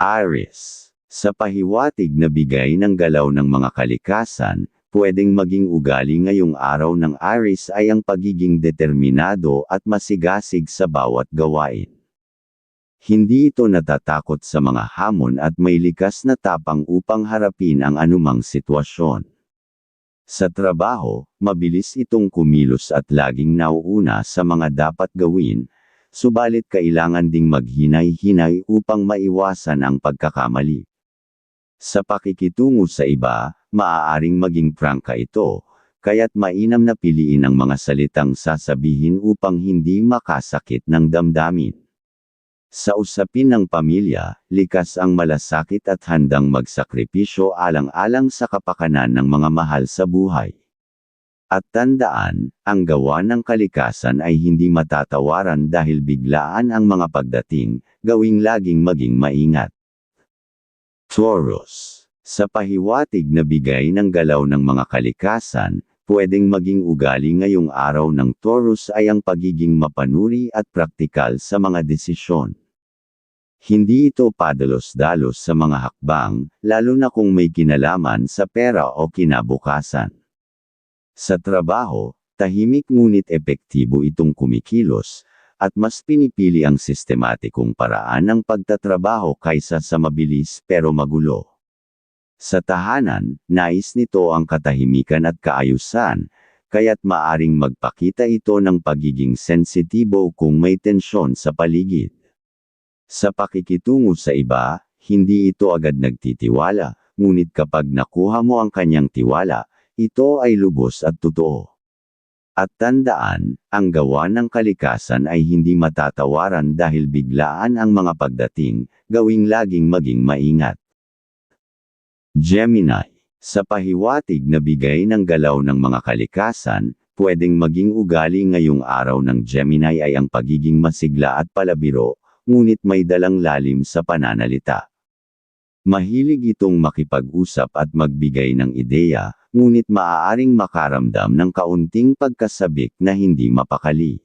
Aries. Sa pahiwatig na bigay ng galaw ng mga kalikasan, pwedeng maging ugali ngayong araw ng Aries ay ang pagiging determinado at masigasig sa bawat gawain. Hindi ito natatakot sa mga hamon at may likas na tapang upang harapin ang anumang sitwasyon. Sa trabaho, mabilis itong kumilos at laging nauuna sa mga dapat gawin, subalit kailangan ding maghinay-hinay upang maiwasan ang pagkakamali. Sa pakikitungo sa iba, maaaring maging prangka ito, kaya't mainam na piliin ang mga salitang sasabihin upang hindi makasakit ng damdamin. Sa usapin ng pamilya, likas ang malasakit at handang magsakripisyo alang-alang sa kapakanan ng mga mahal sa buhay. At tandaan, ang gawa ng kalikasan ay hindi matatawaran dahil biglaan ang mga pagdating, gawing laging maging maingat. Taurus. Sa pahiwatig na bigay ng galaw ng mga kalikasan, pwedeng maging ugali ngayong araw ng Taurus ay ang pagiging mapanuri at praktikal sa mga desisyon. Hindi ito padalos-dalos sa mga hakbang, lalo na kung may kinalaman sa pera o kinabukasan. Sa trabaho, tahimik ngunit epektibo itong kumikilos, at mas pinipili ang sistematikong paraan ng pagtatrabaho kaysa sa mabilis pero magulo. Sa tahanan, nais nito ang katahimikan at kaayusan, kaya't maaring magpakita ito ng pagiging sensitibo kung may tensyon sa paligid. Sa pakikitungo sa iba, hindi ito agad nagtitiwala, ngunit kapag nakuha mo ang kanyang tiwala, ito ay lubos at totoo. At tandaan, ang gawa ng kalikasan ay hindi matatawaran dahil biglaan ang mga pagdating, gawing laging maging maingat. Gemini. Sa pahiwatig na bigay ng galaw ng mga kalikasan, pwedeng maging ugali ngayong araw ng Gemini ay ang pagiging masigla at palabiro, ngunit may dalang lalim sa pananalita. Mahilig itong makipag-usap at magbigay ng ideya, ngunit maaaring makaramdam ng kaunting pagkasabik na hindi mapakali.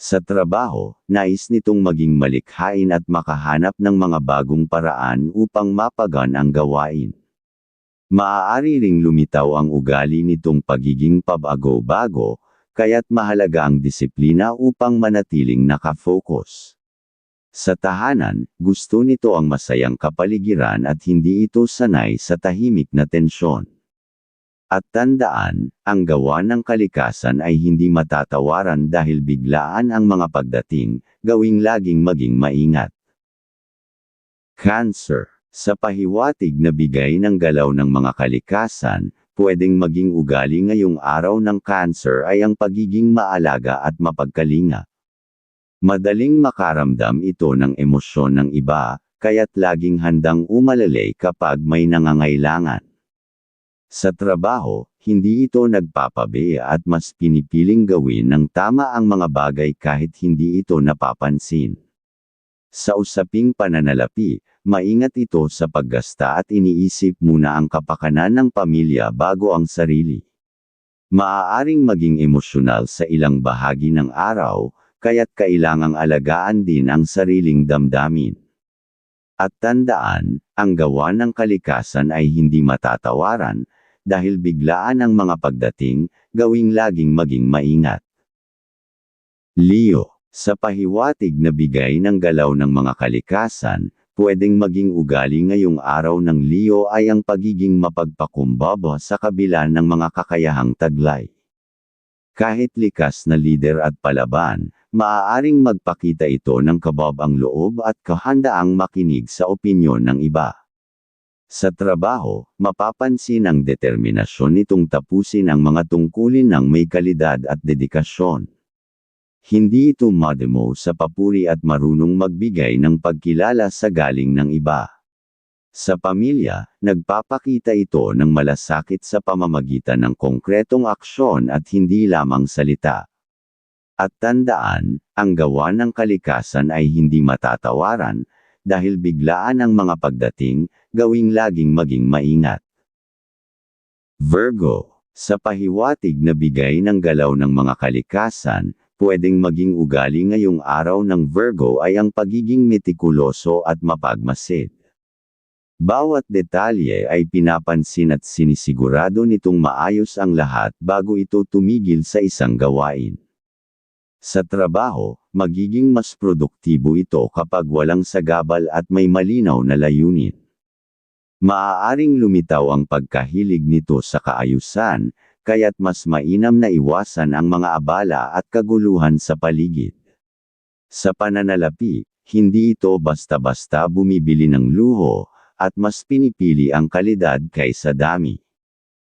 Sa trabaho, nais nitong maging malikhain at makahanap ng mga bagong paraan upang mapagan ang gawain. Maaari ring lumitaw ang ugali nitong pagiging pabago-bago, kaya't mahalaga ang disiplina upang manatiling nakafocus. Sa tahanan, gusto nito ang masayang kapaligiran at hindi ito sanay sa tahimik na tensyon. At tandaan, ang gawa ng kalikasan ay hindi matatawaran dahil biglaan ang mga pagdating, gawing laging maging maingat. Cancer. Sa pahiwatig na bigay ng galaw ng mga kalikasan, pwedeng maging ugali ngayong araw ng cancer ay ang pagiging maalaga at mapagkalinga. Madaling makaramdam ito ng emosyon ng iba, kaya't laging handang umalalay kapag may nangangailangan. Sa trabaho, hindi ito nagpapabe at mas pinipiling gawin ng tama ang mga bagay kahit hindi ito napapansin. Sa usaping pananalapi, maingat ito sa paggasta at iniisip muna ang kapakanan ng pamilya bago ang sarili. Maaaring maging emosyonal sa ilang bahagi ng araw, kaya't kailangang alagaan din ang sariling damdamin. At tandaan, ang gawa ng kalikasan ay hindi matatawaran, dahil biglaan ang mga pagdating, gawing laging maging maingat. Leo, sa pahiwatig na bigay ng galaw ng mga kalikasan, pwedeng maging ugali ngayong araw ng Leo ay ang pagiging mapagpakumbaba sa kabila ng mga kakayahang taglay. Kahit likas na lider at palaban, maaaring magpakita ito ng kabab ang loob at kahandaang makinig sa opinyon ng iba. Sa trabaho, mapapansin ang determinasyon nitong tapusin ang mga tungkulin ng may kalidad at dedikasyon. Hindi ito mademo sa papuri at marunong magbigay ng pagkilala sa galing ng iba. Sa pamilya, nagpapakita ito ng malasakit sa pamamagitan ng konkretong aksyon at hindi lamang salita. At tandaan, ang gawa ng kalikasan ay hindi matatawaran, dahil biglaan ang mga pagdating, gawing laging maging maingat. Virgo, sa pahiwatig na bigay ng galaw ng mga kalikasan, pwedeng maging ugali ngayong araw ng Virgo ay ang pagiging metikuloso at mapagmasid. Bawat detalye ay pinapansin at sinisigurado nitong maayos ang lahat bago ito tumigil sa isang gawain. Sa trabaho, magiging mas produktibo ito kapag walang sagabal at may malinaw na layunin. Maaaring lumitaw ang pagkahilig nito sa kaayusan, kaya't mas mainam na iwasan ang mga abala at kaguluhan sa paligid. Sa pananalapi, hindi ito basta-basta bumibili ng luho, at mas pinipili ang kalidad kaysa dami.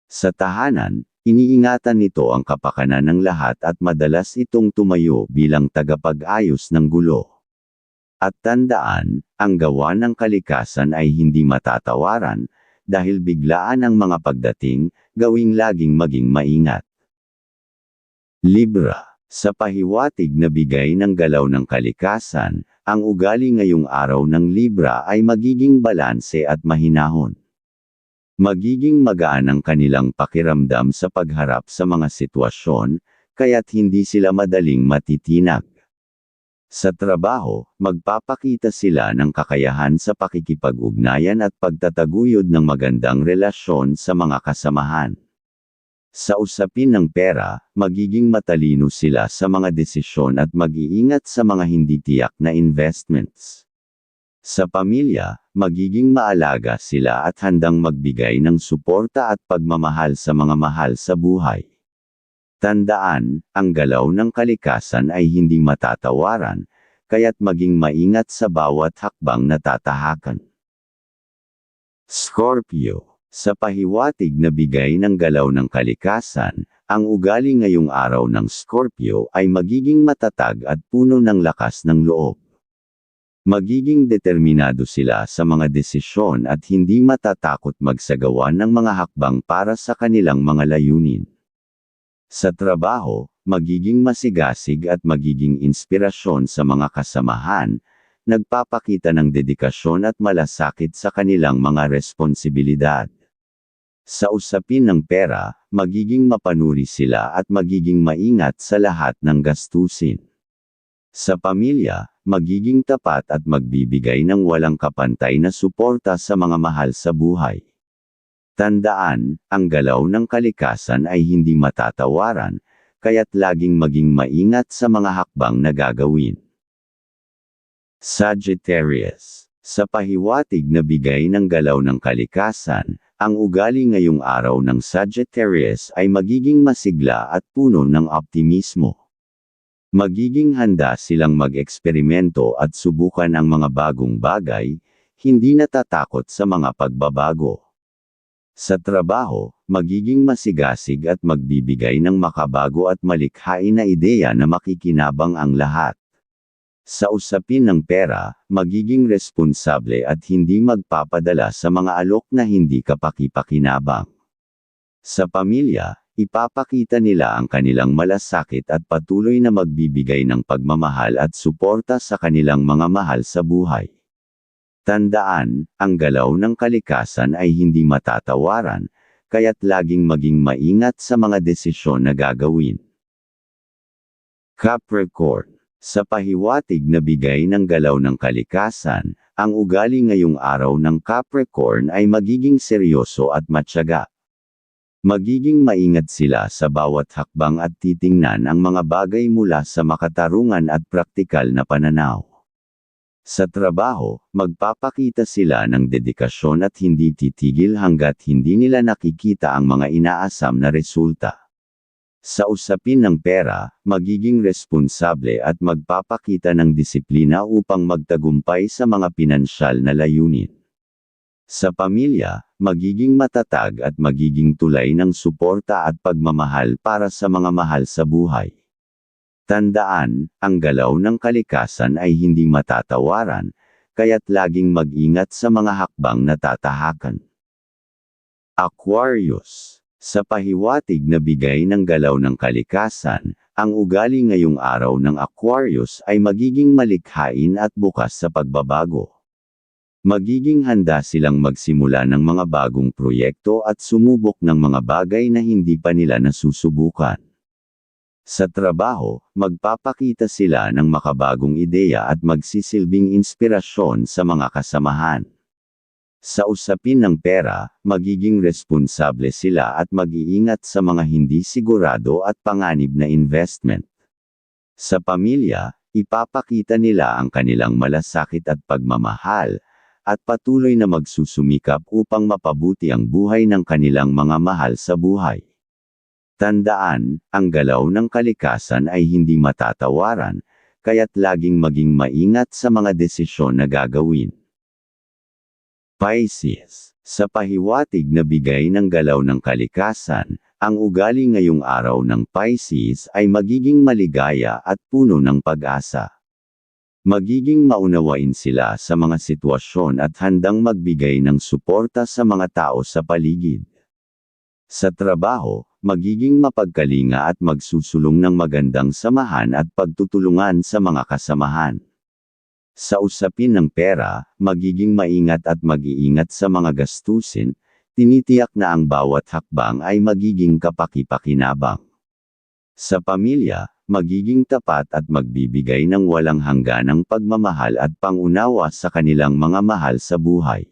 Sa tahanan, iniingatan nito ang kapakanan ng lahat at madalas itong tumayo bilang tagapag-ayos ng gulo. At tandaan, ang gawa ng kalikasan ay hindi matatawaran, dahil biglaan ang mga pagdating, gawing laging maging maingat. Libra Sa pahiwatig na bigay ng galaw ng kalikasan, ang ugali ngayong araw ng Libra ay magiging balanse at mahinahon. Magiging magaan ang kanilang pakiramdam sa pagharap sa mga sitwasyon, kaya't hindi sila madaling matitinag. Sa trabaho, magpapakita sila ng kakayahan sa pakikipag-ugnayan at pagtataguyod ng magandang relasyon sa mga kasamahan. Sa usapin ng pera, magiging matalino sila sa mga desisyon at mag-iingat sa mga hindi tiyak na investments. Sa pamilya, magiging maalaga sila at handang magbigay ng suporta at pagmamahal sa mga mahal sa buhay. Tandaan, ang galaw ng kalikasan ay hindi matatawaran, kaya't maging maingat sa bawat hakbang na tatahakan. Scorpio Sa pahiwatig na bigay ng galaw ng kalikasan, ang ugali ngayong araw ng Scorpio ay magiging matatag at puno ng lakas ng loob. Magiging determinado sila sa mga desisyon at hindi matatakot magsagawa ng mga hakbang para sa kanilang mga layunin. Sa trabaho, magiging masigasig at magiging inspirasyon sa mga kasamahan, nagpapakita ng dedikasyon at malasakit sa kanilang mga responsibilidad. Sa usapin ng pera, magiging mapanuri sila at magiging maingat sa lahat ng gastusin. Sa pamilya, magiging tapat at magbibigay ng walang kapantay na suporta sa mga mahal sa buhay. Tandaan, ang galaw ng kalikasan ay hindi matatawaran, kaya't laging maging maingat sa mga hakbang na gagawin. Sagittarius Sa pahiwatig na bigay ng galaw ng kalikasan, ang ugali ngayong araw ng Sagittarius ay magiging masigla at puno ng optimismo. Magiging handa silang mag-eksperimento at subukan ang mga bagong bagay, hindi natatakot sa mga pagbabago. Sa trabaho, magiging masigasig at magbibigay ng makabago at malikhain na ideya na makikinabang ang lahat. Sa usapin ng pera, magiging responsable at hindi magpapadala sa mga alok na hindi kapakipakinabang. Sa pamilya, ipapakita nila ang kanilang malasakit at patuloy na magbibigay ng pagmamahal at suporta sa kanilang mga mahal sa buhay. Tandaan, ang galaw ng kalikasan ay hindi matatawaran, kaya't laging maging maingat sa mga desisyon na gagawin. Capricorn Sa pahiwatig na bigay ng galaw ng kalikasan, ang ugali ngayong araw ng Capricorn ay magiging seryoso at matyaga. Magiging maingat sila sa bawat hakbang at titingnan ang mga bagay mula sa makatarungan at praktikal na pananaw. Sa trabaho, magpapakita sila ng dedikasyon at hindi titigil hanggat hindi nila nakikita ang mga inaasam na resulta. Sa usapin ng pera, magiging responsable at magpapakita ng disiplina upang magtagumpay sa mga pinansyal na layunin. Sa pamilya, magiging matatag at magiging tulay ng suporta at pagmamahal para sa mga mahal sa buhay. Tandaan, ang galaw ng kalikasan ay hindi matatawaran, kaya't laging mag-ingat sa mga hakbang na tatahakan. Aquarius Sa pahiwatig na bigay ng galaw ng kalikasan, ang ugali ngayong araw ng Aquarius ay magiging malikhain at bukas sa pagbabago. Magiging handa silang magsimula ng mga bagong proyekto at sumubok ng mga bagay na hindi pa nila nasusubukan. Sa trabaho, magpapakita sila ng makabagong ideya at magsisilbing inspirasyon sa mga kasamahan. Sa usapin ng pera, magiging responsable sila at mag-iingat sa mga hindi sigurado at panganib na investment. Sa pamilya, ipapakita nila ang kanilang malasakit at pagmamahal, at patuloy na magsusumikap upang mapabuti ang buhay ng kanilang mga mahal sa buhay. Tandaan, ang galaw ng kalikasan ay hindi matatawaran, kaya't laging maging maingat sa mga desisyon na gagawin. Pisces, sa pahiwatig na bigay ng galaw ng kalikasan, ang ugali ngayong araw ng Pisces ay magiging maligaya at puno ng pag-asa. Magiging maunawain sila sa mga sitwasyon at handang magbigay ng suporta sa mga tao sa paligid. Sa trabaho, magiging mapagkalinga at magsusulong ng magandang samahan at pagtutulungan sa mga kasamahan. Sa usapin ng pera, magiging maingat at mag-iingat sa mga gastusin, tinitiyak na ang bawat hakbang ay magiging kapaki-pakinabang. Sa pamilya, magiging tapat at magbibigay ng walang hangganang pagmamahal at pangunawa sa kanilang mga mahal sa buhay.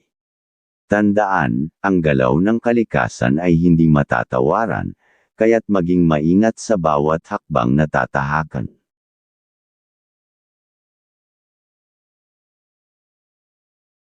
Tandaan, ang galaw ng kalikasan ay hindi matatawaran, kaya't maging maingat sa bawat hakbang na tatahakan.